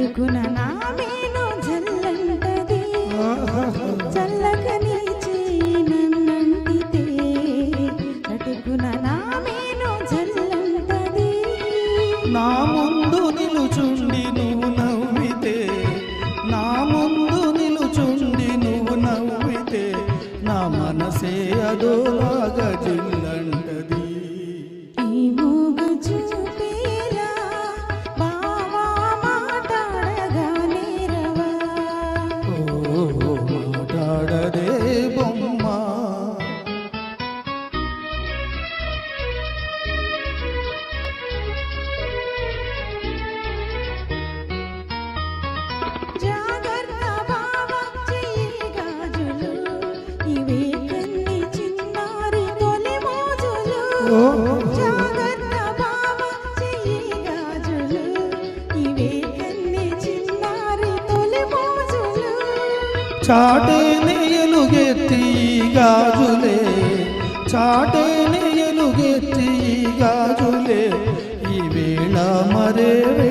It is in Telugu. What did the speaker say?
పట్టుకున నా మీను జల్లంటది. చల్లక నీచి నన్నంటితే పట్టుకున నా మీను జల్లంటది. నా ముందు నిలుచుండి నువ్వు నవ్వితే నా ముందు నిలుచుండి నువ్వు నవ్వితే నా మనసే అదోలాగా జిల్లంటది. చాటే చాటేనే గెత్తి గాజులే. చాటేనే ఎలుగెత్తి గాజులే. ఈ వేళ మరే